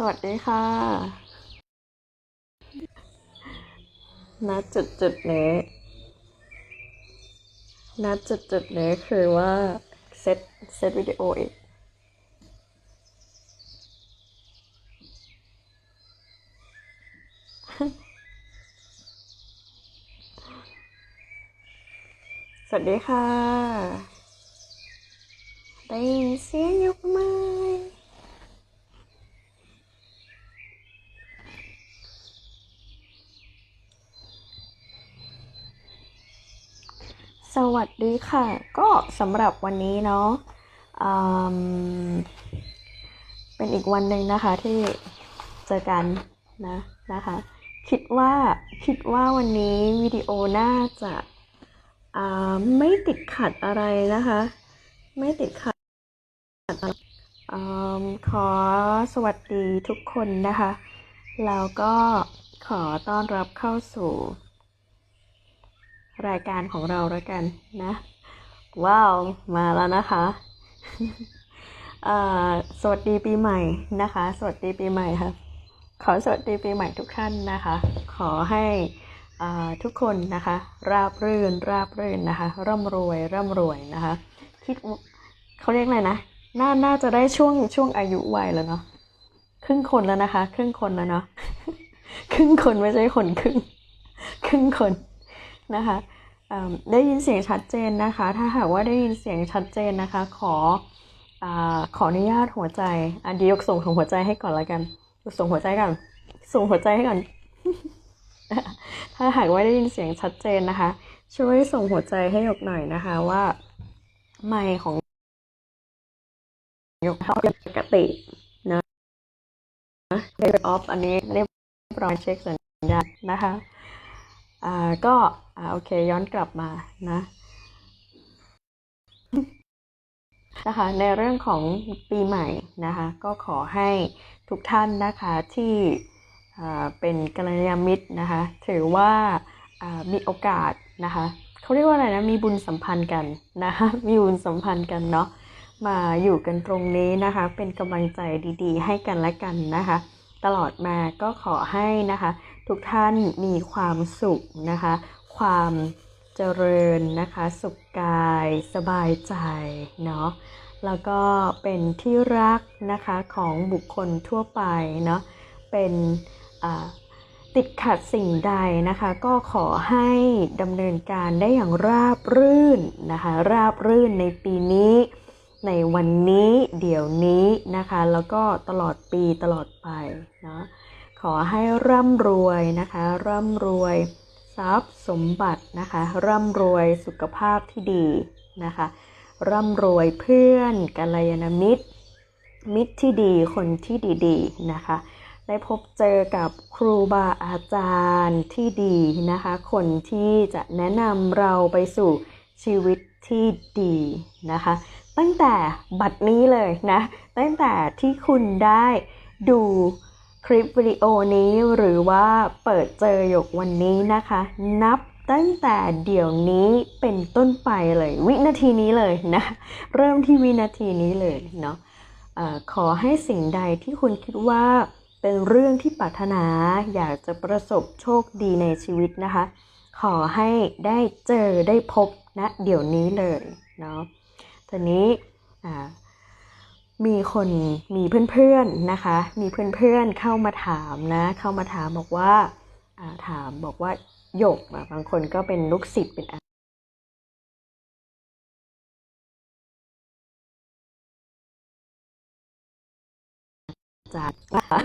สวัสดีค่ะณจุดจุดนี้ณจุดจุดนี้คือว่าเซตเซตวิดีโออีกสวัสดีค่ะ ได้ยินเสียงยกไม้ สวัสดีค่ะ ก็สำหรับวันนี้เนาะเป็นอีกวันหนึ่งนะคะที่เจอกันนะนะคะ คิดว่าคิดว่าวันนี้วิดีโอน่าจะาไม่ติดขัดอะไรนะคะ ไม่ติดขัดอขอสวัสดีทุกคนนะคะ แล้วก็ขอต้อนรับเข้าสู่ รายการของเราแล้วกันนะ ว้าว มาแล้วนะคะสวัสดีปีใหม่นะคะ สวัสดีปีใหม่ค่ะ ขอสวัสดีปีใหม่ทุกท่านนะคะ ขอให้ทุกคนนะคะ ราบรื่นราบรื่นนะคะ ร่ำรวยร่ำรวยนะคะ คิดเขาเรียกอะไรนะน่าน่าจะได้ช่วงช่วงอายุวัยแล้วเนาะครึ่งคนแล้วนะคะ ครึ่งคนแล้วเนาะครึ่งคนไม่ใช่คนครึ่ง ครึ่งคน นะคะได้ยินเสียงชัดเจนนะคะ ถ้าหากว่าได้ยินเสียงชัดเจนนะคะ ขออขออนุญาตหัวใจอันดียกส่งของหัวใจให้ก่อนละกันส่งหัวใจก่อนส่งหัวใจให้ก่อน ถ้าหากว่าได้ยินเสียงชัดเจนนะคะ ช่วยส่งหัวใจให้ยกหน่อยนะคะว่าไมค์ของยกเท่าปกตินะเรียบออฟอันนี้เรียบร้อยเช็คสัญญาณนะคะ อ่าก็อ่าโอเคย้อนกลับมานะนะคะในเรื่องของปีใหม่นะคะก็ขอให้ทุกท่านนะคะที่เป็นกัลยาณมิตรนะคะถือว่ามีโอกาสนะคะเขาเรียกว่าอะไรนะมีบุญสัมพันธ์กันนะคะมีบุญสัมพันธ์กันเนาะมาอยู่กันตรงนี้นะคะเป็นกำลังใจดีๆ ให้กันและกันนะคะตลอดมาก็ขอให้นะคะ ทุกท่านมีความสุขนะคะ ความเจริญนะคะ สุขกายสบายใจเนาะแล้วก็เป็นที่รักนะคะของบุคคลทั่วไปเนาะเป็นติดขัดสิ่งใดนะคะ ก็ขอให้ดำเนินการได้อย่างราบรื่นนะคะ ราบรื่นในปีนี้ ในวันนี้เดี๋ยวนี้นะคะ แล้วก็ตลอดปีตลอดไปเนาะ ขอให้ร่ำรวยนะคะ ร่ำรวยทรัพย์สมบัตินะคะ ร่ำรวยสุขภาพที่ดีนะคะ ร่ำรวยเพื่อนกัลยาณมิตร มิตรที่ดีคนที่ดีๆนะคะ ได้พบเจอกับครูบาอาจารย์ที่ดีนะคะ คนที่จะแนะนำเราไปสู่ชีวิตที่ดีนะคะ ตั้งแต่บัดนี้เลยนะ ตั้งแต่ที่คุณได้ดู คลิปวิดีโอนี้หรือว่าเปิดเจอหยกวันนี้นะคะ นับตั้งแต่เดี๋ยวนี้เป็นต้นไปเลย วินาทีนี้เลยนะ เริ่มที่วินาทีนี้เลยเนาะออขอให้สิ่งใดที่คุณคิดว่าเป็นเรื่องที่ปรารถนาอยากจะประสบโชคดีในชีวิตนะคะ ขอให้ได้เจอได้พบณนะเดี๋ยวนี้เลยเนาะทีนี้อ่า มีคนมีเพื่อนๆนะคะ มีเพื่อนๆเข้ามาถามนะ เข้ามาถามบอกว่าถามบอกว่าหยกบางคนก็เป็นลูกศิษย์เป็นอาจารย์นะคะ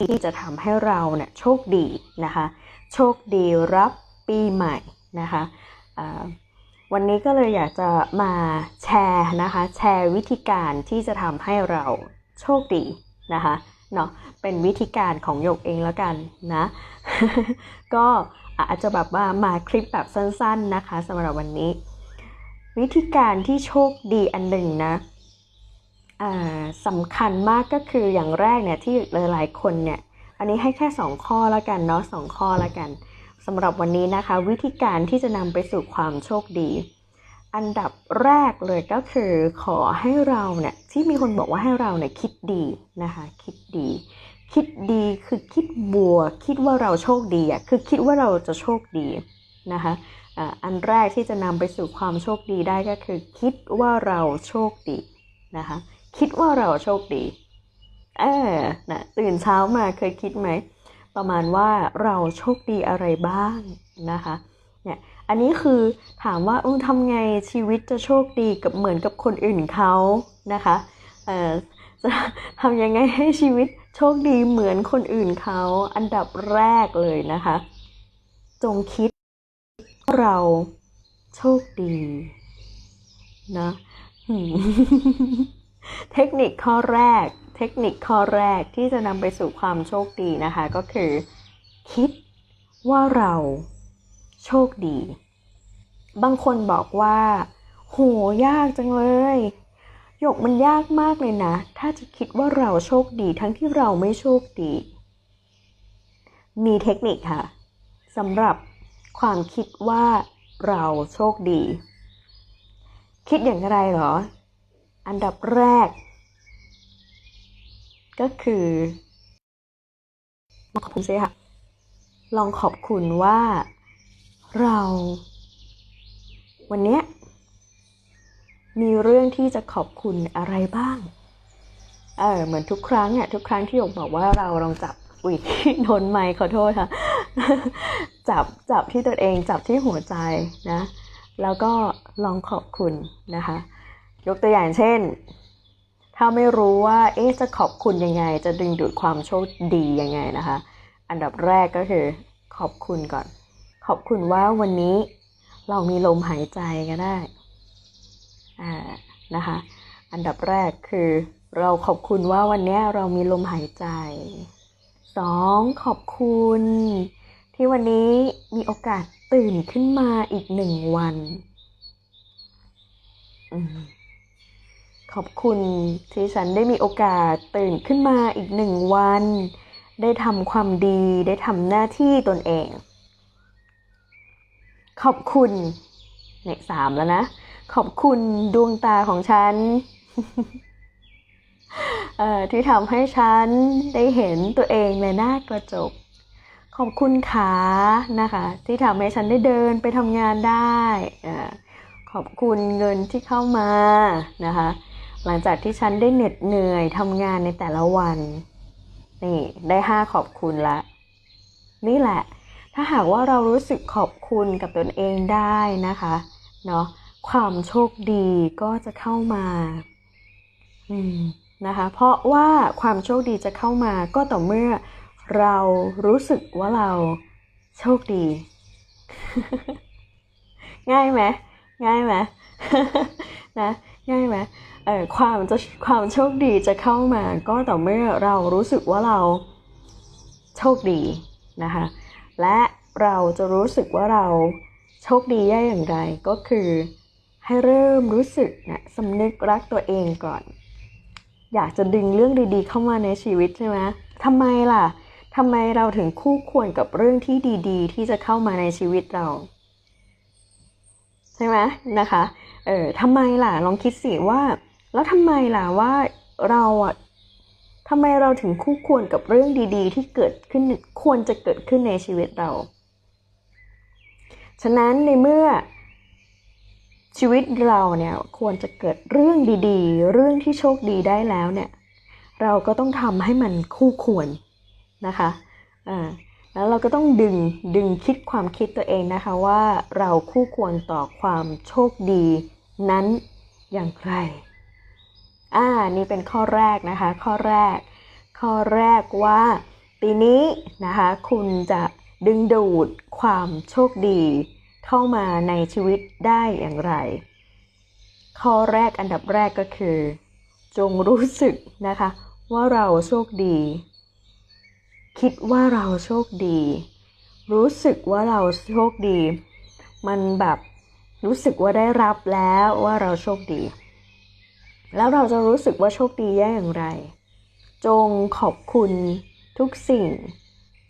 ที่จะทำให้เราเนี่ยโชคดีนะคะ โชคดีรับปีใหม่นะคะ วันนี้ก็เลยอยากจะมาแชร์นะคะ แชร์วิธีการที่จะทำให้เราโชคดีนะคะเนาะเป็นวิธีการของหยกเองแล้วกันนะ ก็อาจจะแบบว่ามาคลิปแบบสั้น ๆนะคะสำหรับวันนี้ วิธีการที่โชคดีอันหนึ่งนะสำคัญมากก็คืออย่างแรกเนี่ยที่หลายๆคนเนี่ย อันนี้ให้แค่ 2 ข้อแล้วกันเนาะสองข้อแล้วกัน สำหรับวันนี้นะคะ วิธีการที่จะนำไปสู่ความโชคดี อันดับแรกเลยก็คือขอให้เราเนี่ยที่มีคนบอกว่าให้เราเนี่ยคิดดีนะคะ คิดดี คิดดีคือคิดบวกคิดว่าเราโชคดีอะคือคิดว่าเราจะโชคดีนะคะอันแรกที่จะนำไปสู่ความโชคดีได้ก็คือ คิดว่าเราโชคดีนะคะ คิดว่าเราโชคดีเออนะตื่นเช้ามาเคยคิดไหม ประมาณว่าเราโชคดีอะไรบ้างนะคะเนี่ยอันนี้คือถามว่าทำไงชีวิตจะโชคดีกับเหมือนกับคนอื่นเขานะคะเอ่อจะทำยังไงให้ชีวิตโชคดีเหมือนคนอื่นเขาอันดับแรกเลยนะคะ จงคิดเราโชคดีนะเทคนิคข้อแรก เทคนิคข้อแรกที่จะนำไปสู่ความโชคดีนะคะ ก็คือ คิดว่าเราโชคดี บางคนบอกว่า โหยากจังเลยหยกมันยากมากเลยนะ ถ้าจะคิดว่าเราโชคดีทั้งที่เราไม่โชคดี มีเทคนิคค่ะสำหรับความคิดว่าเราโชคดี คิดอย่างไรเหรอ อันดับแรก ก็คือลองขอบคุณซิค่ะ ลองขอบคุณว่าเรา วันนี้มีเรื่องที่จะขอบคุณอะไรบ้าง เออเหมือนทุกครั้งอะทุกครั้งที่หยกบอกว่าเราลองจับอุ้ยโดนไมค์ขอโทษค่ะ จับจับที่ตัวเองจับที่หัวใจนะ แล้วก็ลองขอบคุณนะคะ ยกตัวอย่างเช่น ถ้าไม่รู้ว่าเอ๊ะจะขอบคุณยังไง จะดึงดูดความโชคดียังไงนะคะ อันดับแรกก็คือขอบคุณก่อน ขอบคุณว่าวันนี้เรามีลมหายใจก็ได้อ่านะคะ อันดับแรกคือเราขอบคุณว่าวันนี้เรามีลมหายใจสองขอบคุณ ที่วันนี้มีโอกาสตื่นขึ้นมาอีกหนึ่งวันอม ขอบคุณที่ฉันได้มีโอกาสตื่นขึ้นมาอีกหนึ่งวัน ได้ทำความดีได้ทำหน้าที่ตนเอง ขอบคุณเนี่ยสามแล้วนะ ขอบคุณดวงตาของฉันที่ทำให้ฉันได้เห็นตัวเองในหน้ากระจก ขอบคุณขานะคะ ที่ทำให้ฉันได้เดินไปทำงานได้ ขอบคุณเงินที่เข้ามานะคะ หลังจากที่ฉันได้เหน็ดเหนื่อยทำงานในแต่ละวัน นี่ได้ห้าขอบคุณละ นี่แหละ ถ้าหากว่าเรารู้สึกขอบคุณกับตนเองได้นะคะเนาะความโชคดีก็จะเข้ามา อืมนะคะ เพราะว่าความโชคดีจะเข้ามาก็ต่อเมื่อเรารู้สึกว่าเราโชคดี ง่ายไหมง่ายไหมนะง่ายไหม ความจะความโชคดีจะเข้ามาก็ต่อเมื่อเรารู้สึกว่าเราโชคดีนะคะและเราจะรู้สึกว่าเราโชคดีได้อย่างไรก็คือให้เริ่มรู้สึกนะสำนึกรักตัวเองก่อน อยากจะดึงเรื่องดีๆ เข้ามาในชีวิตใช่ไหมทำไมล่ะทำไมเราถึงคู่ควรกับเรื่องที่ดีๆ ที่จะเข้ามาในชีวิตเรา ใช่ไหมนะคะ เออทำไมล่ะลองคิดสิว่า แล้วทำไมล่ะว่าเราอะทำไมเราถึงคู่ควรกับเรื่องดีๆ ที่เกิดขึ้นควรจะเกิดขึ้นในชีวิตเรา ฉะนั้นในเมื่อชีวิตเราเนี่ยควรจะเกิดเรื่องดีๆ เรื่องที่โชคดีได้แล้วเนี่ยเราก็ต้องทำให้มันคู่ควรนะคะอ่าแล้วเราก็ต้องดึงดึงคิดความคิดตัวเองนะคะว่าเราคู่ควรต่อความโชคดีนั้นอย่างไร อ่า นี่เป็นข้อแรกนะคะ ข้อแรก ข้อแรกว่า ปีนี้นะคะ คุณจะดึงดูดความโชคดี เข้ามาในชีวิตได้อย่างไร ข้อแรกอันดับแรกก็คือ จงรู้สึกนะคะ ว่าเราโชคดี คิดว่าเราโชคดี รู้สึกว่าเราโชคดี มันแบบรู้สึกว่าได้รับแล้วว่าเราโชคดี แล้วเราจะรู้สึกว่าโชคดีได้อย่างไร จงขอบคุณทุกสิ่ง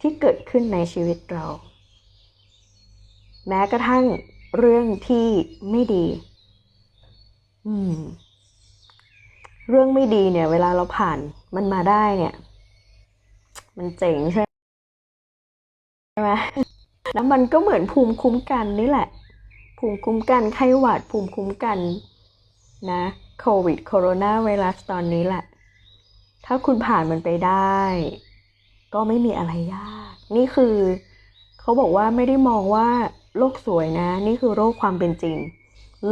ที่เกิดขึ้นในชีวิตเรา แม้กระทั่งเรื่องที่ไม่ดี อืม เรื่องไม่ดีเนี่ย เวลาเราผ่านมันมาได้เนี่ย มันเจ๋งใช่ไหมแล้วมันก็เหมือนภูมิคุ้มกันนี่แหละ ภูมิคุ้มกันไข้หวัดภูมิคุ้มกันนะ โควิดโคโรนาไวรัสตอนนี้แหละ ถ้าคุณผ่านมันไปได้ ก็ไม่มีอะไรยาก นี่คือเขาบอกว่าไม่ได้มองว่าโลกสวยนะ นี่คือโลกความเป็นจริง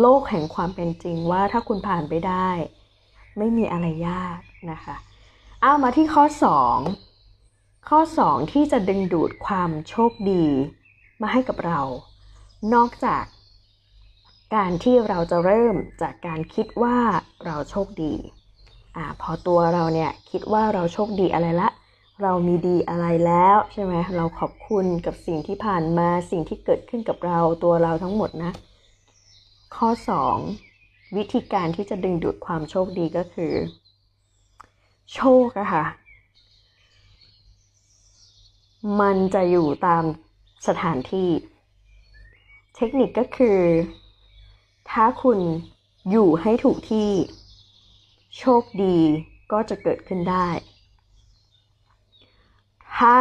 โลกแห่งความเป็นจริงว่าถ้าคุณผ่านไปได้ ไม่มีอะไรยากนะคะเอามาที่ข้อ 2 ข้อ 2 ที่จะดึงดูดความโชคดีมาให้กับเรา นอกจาก การที่เราจะเริ่มจากการคิดว่าเราโชคดีอ่าพอตัวเราเนี่ยคิดว่าเราโชคดีอะไรละ เรามีดีอะไรแล้วใช่ไหมเราขอบคุณกับสิ่งที่ผ่านมาสิ่งที่เกิดขึ้นกับเราตัวเราทั้งหมดนะ ข้อ 2 วิธีการที่จะดึงดูดความโชคดีก็คือ โชคอะค่ะ มันจะอยู่ตามสถานที่ เทคนิคก็คือ ถ้าคุณอยู่ให้ถูกที่ โชคดีก็จะเกิดขึ้นได้ ถ้า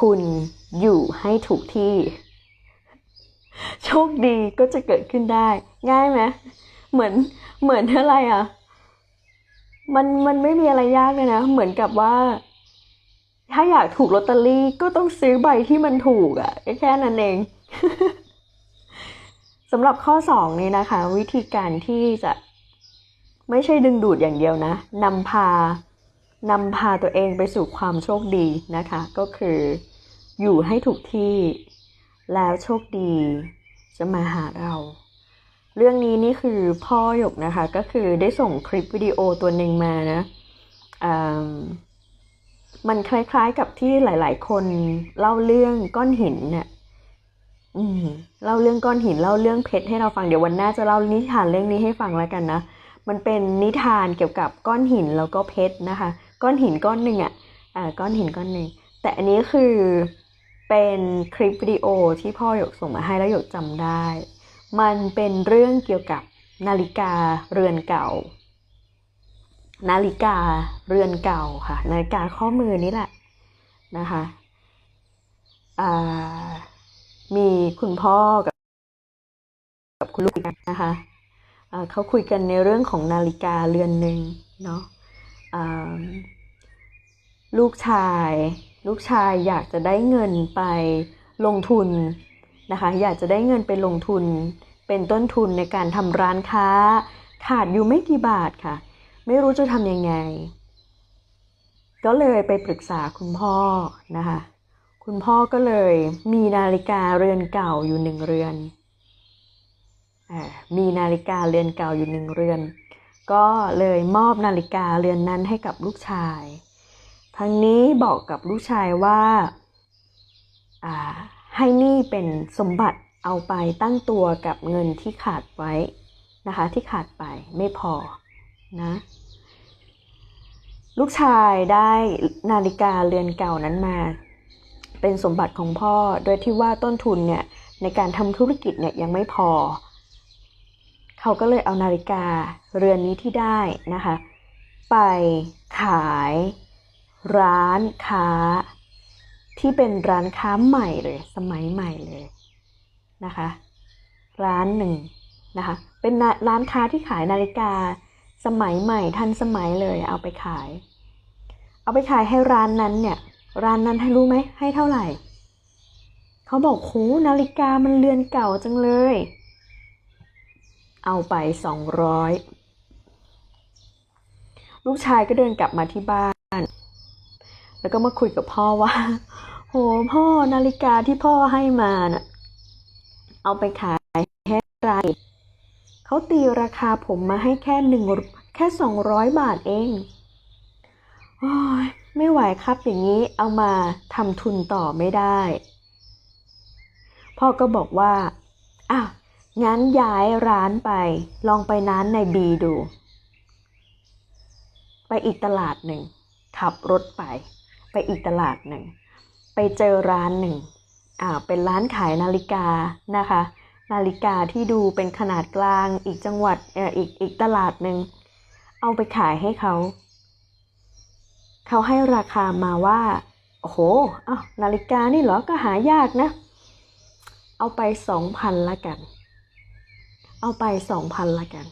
คุณอยู่ให้ถูกที่ โชคดีก็จะเกิดขึ้นได้ ง่ายไหมเหมือนเหมือนอะไรอะ มันมันไม่มีอะไรยากเลยนะ เหมือนกับว่า ถ้าอยากถูกลอตเตอรี่ก็ต้องซื้อใบที่มันถูกอะ่ะแค่นั้นเอง สำหรับข้อสองนี้นะคะ วิธีการที่จะไม่ใช่ดึงดูดอย่างเดียวนะนำพานำพาตัวเองไปสู่ความโชคดีนะคะ ก็คืออยู่ให้ถูกที่แล้วโชคดีจะมาหาเรา เรื่องนี้นี่คือพ่อหยกนะคะ ก็คือได้ส่งคลิปวิดีโอตัวหนึ่งมานะมันคล้ายๆกับที่หลาย ๆ คนเล่าเรื่องก้อนหินเนี่ย เล่าเรื่องก้อนหินเล่าเรื่องเพชรให้เราฟังเดี๋ยววันหน้าจะเล่านิทานเรื่องนี้ให้ฟังแล้วกันนะ มันเป็นนิทานเกี่ยวกับก้อนหินแล้วก็เพชรนะคะ ก้อนหินก้อนหนึ่งอะอ่าก้อนหินก้อนหนึ่งแต่อันนี้คือเป็นคลิปวิดีโอที่พ่อหยกส่งมาให้แล้วหยกจำได้ มันเป็นเรื่องเกี่ยวกับนาฬิกาเรือนเก่า นาฬิกาเรือนเก่าค่ะ นาฬิกาข้อมือนี่แหละนะคะอ่า มีคุณพ่อกับกับคุณลูกนะคะเขาคุยกันในเรื่องของนาฬิกาเรือนหนึ่งเนาะลูกชาย ลูกชายอยากจะได้เงินไปลงทุนนะคะ อยากจะได้เงินไปลงทุน เป็นต้นทุนในการทำร้านค้า ขาดอยู่ไม่กี่บาทค่ะ ไม่รู้จะทำยังไง ก็เลยไปปรึกษาคุณพ่อนะคะ คุณพ่อก็เลยมีนาฬิกาเรือนเก่าอยู่หนึ่งเรือนอามีนาฬิกาเรือนเก่าอยู่หนึ่งเรือน ก็เลยมอบนาฬิกาเรือนนั้นให้กับลูกชาย ทั้งนี้บอกกับลูกชายว่าอ่าให้นี่เป็นสมบัติเอาไปตั้งตัวกับเงินที่ขาดไว้นะคะที่ขาดไปไม่พอนะลูกชายได้นาฬิกาเรือนเก่านั้นมา เป็นสมบัติของพ่อ โดยที่ว่าต้นทุนเนี่ยในการทำธุรกิจเนี่ยยังไม่พอ เขาก็เลยเอานาฬิกาเรือนนี้ที่ได้นะคะ ไปขาย ร้านค้า ที่เป็นร้านค้าใหม่เลย สมัยใหม่เลยนะคะ ร้านหนึ่งนะคะ เป็นร้านค้าที่ขายนาฬิกาสมัยใหม่ทันสมัยเลยเอาไปขาย เอาไปขายให้ร้านนั้นเนี่ย ร้านนั้นให้รู้ไหม ให้เท่าไหร่ เขาบอกโหนาฬิกามันเรือนเก่าจังเลย เอาไปสองร้อยลูกชายก็เดินกลับมาที่บ้าน แล้วก็มาคุยกับพ่อว่า โหพ่อนาฬิกาที่พ่อให้มาน่ะ เอาไปขายแค่ไรเขาตีราคาผมมาให้แค่หนึ่งแค่สองร้อยบาทเอง โอ้ย ไม่ไหวครับอย่างนี้เอามาทำทุนต่อไม่ได้ พ่อก็บอกว่าอ้าวงั้นย้ายร้านไป ลองไปร้านในบีดู ไปอีกตลาดหนึ่ง ขับรถไป ไปอีกตลาดหนึ่ง ไปเจอร้านหนึ่งอ่าเป็นร้านขายนาฬิกานะคะ นาฬิกาที่ดูเป็นขนาดกลางอีกจังหวัดเอ่ออีกอีกตลาดหนึ่ง เอาไปขายให้เขา เขาให้ราคามาว่า โอ้โหอ้าวนาฬิกานี่เหรอ ก็หายากนะ เอาไปสองพันละกัน เอาไปสองพันละกัน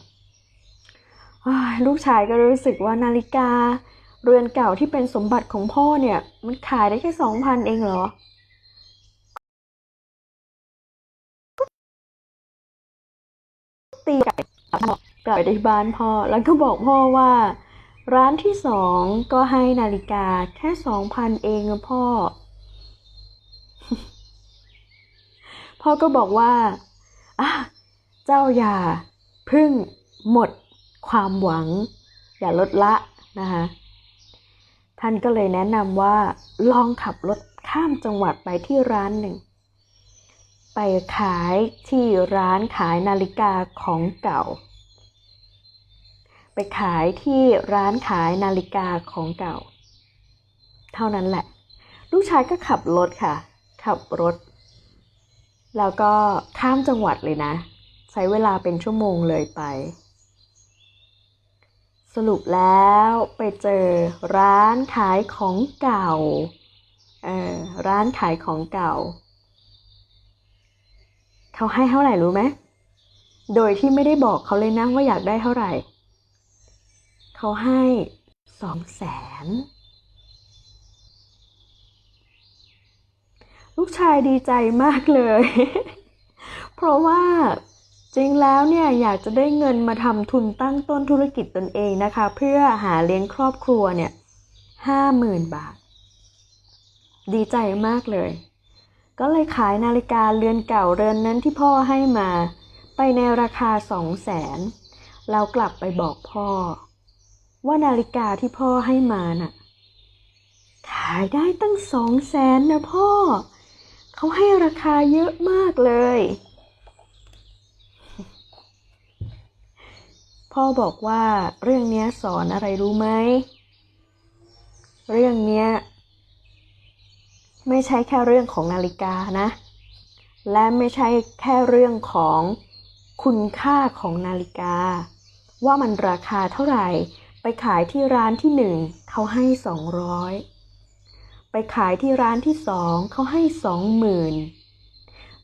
อ้ายลูกชายก็รู้สึกว่านาฬิกา เรือนเก่าที่เป็นสมบัติของพ่อเนี่ย มันขายได้แค่สองพันเองเหรอตีกลับกลับไปที่บ้านพ่อแล้วก็บอกพ่อว่า ร้านที่สองก็ให้นาฬิกาแค่สองพันเองนะพ่อ พ่อก็บอกว่าอะเจ้าอย่าพึ่งหมดความหวัง อย่าลดละนะคะท่านก็เลยแนะนำว่าลองขับรถข้ามจังหวัดไปที่ร้านหนึ่ง ไปขายที่ร้านขายนาฬิกาของเก่า ไปขายที่ร้านขายนาฬิกาของเก่า เท่านั้นแหละ ลูกชายก็ขับรถค่ะ ขับรถ แล้วก็ข้ามจังหวัดเลยนะ ใช้เวลาเป็นชั่วโมงเลยไป สรุปแล้วไปเจอร้านขายของเก่าเออร้านขายของเก่า เขาให้เท่าไหร่รู้ไหมโดยที่ไม่ได้บอกเขาเลยนะว่าอยากได้เท่าไหร่ เขาให้สองแสนลูกชายดีใจมากเลย เพราะว่าจริงแล้วเนี่ยอยากจะได้เงินมาทำทุนตั้งต้นธุรกิจตนเองนะคะ เพื่อหาเลี้ยงครอบครัวเนี่ยห้าหมื่นบาท ดีใจมากเลย ก็เลยขายนาฬิกาเรือนเก่าเรือนนั้นที่พ่อให้มา ไปในราคาสองแสนแล้วกลับไปบอกพ่อ ว่านาฬิกาที่พ่อให้มาน่ะ ขายได้ตั้งสองแสนนะพ่อ เขาให้ราคาเยอะมากเลย พ่อบอกว่าเรื่องนี้สอนอะไรรู้ไหม เรื่องนี้ไม่ใช่แค่เรื่องของนาฬิกานะ และไม่ใช่แค่เรื่องของคุณค่าของนาฬิกา ว่ามันราคาเท่าไหร่ ไปขายที่ร้านที่หนึ่งเขาให้สองร้อยไปขายที่ร้านที่สองเขาให้สองหมื่น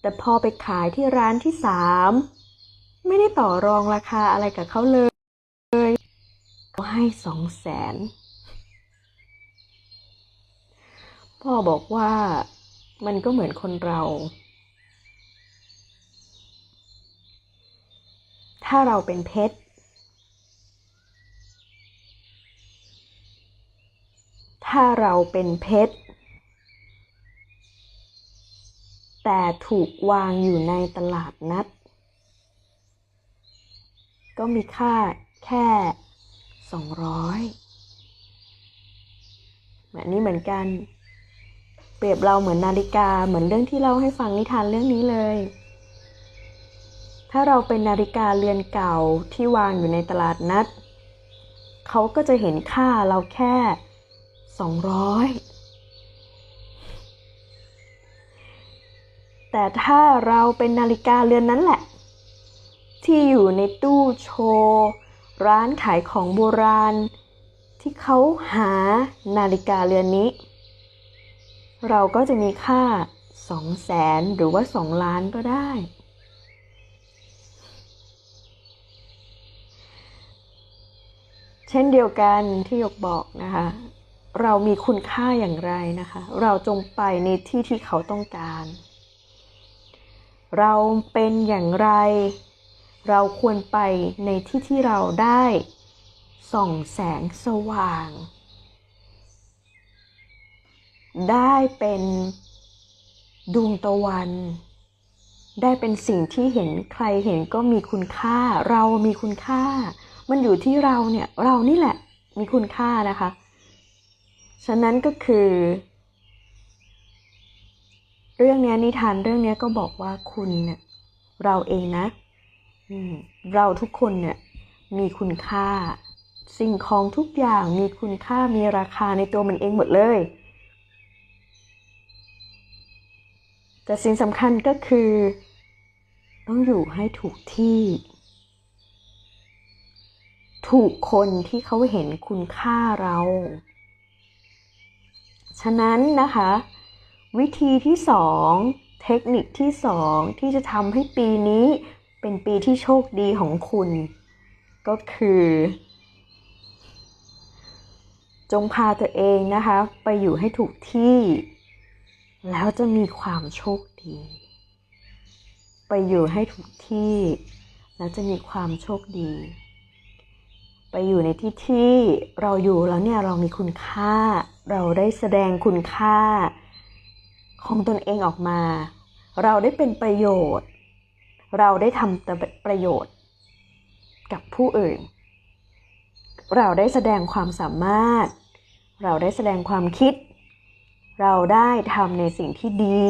แต่พอไปขายที่ร้านที่สามไม่ได้ต่อรองราคาอะไรกับเขาเลยเขาให้สองแสนพ่อบอกว่ามันก็เหมือนคนเรา ถ้าเราเป็นเพชร ถ้าเราเป็นเพชร แต่ถูกวางอยู่ในตลาดนัด ก็มีค่าแค่สองร้อยแบบนี้เหมือนกัน เปรียบเราเหมือนนาฬิกาเหมือนเรื่องที่เล่าให้ฟังนิทานเรื่องนี้เลย ถ้าเราเป็นนาฬิกาเรือนเก่าที่วางอยู่ในตลาดนัดเขาก็จะเห็นค่าเราแค่ สองร้อยแต่ถ้าเราเป็นนาฬิกาเรือนนั้นแหละ ที่อยู่ในตู้โชว์ร้านขายของโบราณ ที่เขาหานาฬิกาเรือนนี้ เราก็จะมีค่าสองแสนหรือว่าสองล้านก็ได้ เช่นเดียวกันที่ยกบอกนะคะ เรามีคุณค่าอย่างไรนะคะ เราจงไปในที่ที่เขาต้องการ เราเป็นอย่างไร เราควรไปในที่ที่เราได้ส่องแสงสว่าง ได้เป็นดวงตะวัน ได้เป็นสิ่งที่เห็นใครเห็นก็มีคุณค่า เรามีคุณค่า มันอยู่ที่เราเนี่ย เรานี่แหละมีคุณค่านะคะ ฉะนั้นก็คือ เรื่องนี้นิทานเรื่องนี้ก็บอกว่าคุณเนี่ยเราเองนะเราทุกคนเนี่ยมีคุณค่า สิ่งของทุกอย่างมีคุณค่ามีราคาในตัวมันเองหมดเลย แต่สิ่งสำคัญก็คือ ต้องอยู่ให้ถูกที่ ถูกคนที่เขาเห็นคุณค่าเรา ฉะนั้นนะคะ วิธีที่สองเทคนิคที่สองที่จะทำให้ปีนี้เป็นปีที่โชคดีของคุณ ก็คือ จงพาตัวเองนะคะ ไปอยู่ให้ถูกที่ แล้วจะมีความโชคดี ไปอยู่ให้ถูกที่ แล้วจะมีความโชคดีไปอยู่ในที่ที่เราอยู่แล้วเนี่ยเรามีคุณค่า เราได้แสดงคุณค่า ของตนเองออกมา เราได้เป็นประโยชน์ เราได้ทำประโยชน์ กับผู้อื่น เราได้แสดงความสามารถ เราได้แสดงความคิด เราได้ทำในสิ่งที่ดี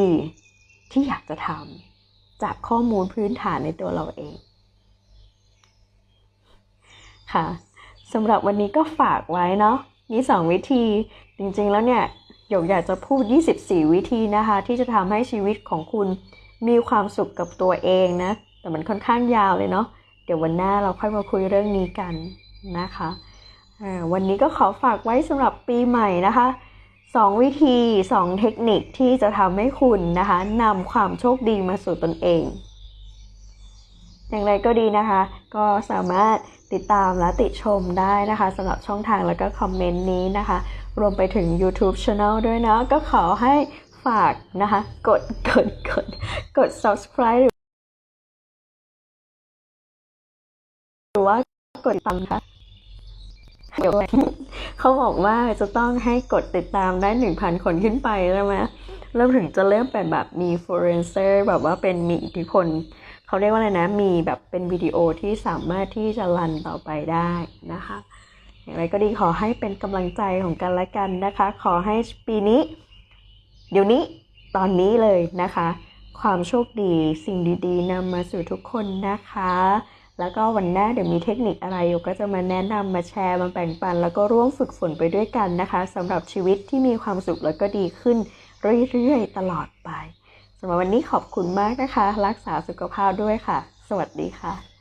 ที่อยากจะทำจากข้อมูลพื้นฐานในตัวเราเอง ค่ะสำหรับวันนี้ก็ฝากไว้เนาะมีสองวิธี จริงๆแล้วเนี่ยหยกอยากจะพูด 24 วิธีนะคะ ที่จะทำให้ชีวิตของคุณมีความสุขกับตัวเองนะ แต่มันค่อนข้างยาวเลยเนาะเดี๋ยววันหน้าเราค่อยมาคุยเรื่องนี้กันนะคะอ่าวันนี้ก็ขอฝากไว้สำหรับปีใหม่นะคะสองวิธีสองเทคนิคที่จะทำให้คุณนะคะนำความโชคดีมาสู่ตนเอง อย่างไรก็ดีนะคะ ก็สามารถติดตามและติชมได้นะคะสำหรับช่องทางแล้วก็คอมเมนต์นี้นะคะ รวมไปถึง YouTube Channel ด้วยนะ ก็ขอให้ฝากนะคะ กดกดกดกด subscribe หรือว่ากดตามคะเดี๋ยวเขาบอกว่าจะต้องให้กดติดตามได้ 1,000 คนขึ้นไปใช่ไหมเริ่มถึงจะเริ่มเป็นแบบมีฟลูเอนเซอร์แบบว่าเป็นมีอิทธิพลเขาเรียกว่าอะไรนะ มีแบบเป็นวิดีโอที่สามารถที่จะรันต่อไปได้นะคะ อย่างไรก็ดีขอให้เป็นกำลังใจของกันและกันนะคะ ขอให้ปีนี้ เดี๋ยวนี้ตอนนี้เลยนะคะ ความโชคดีสิ่งดี ๆนำมาสู่ทุกคนนะคะ แล้วก็วันหน้าเดี๋ยวมีเทคนิคอะไรอยู่ก็จะมาแนะนำมาแชร์มาแบ่งปัน แล้วก็ร่วมฝึกฝนไปด้วยกันนะคะสำหรับชีวิตที่มีความสุขแล้วก็ดีขึ้นเรื่อยๆตลอดไปสำหรับวันนี้ขอบคุณมากนะคะ รักษาสุขภาพด้วยค่ะ สวัสดีค่ะ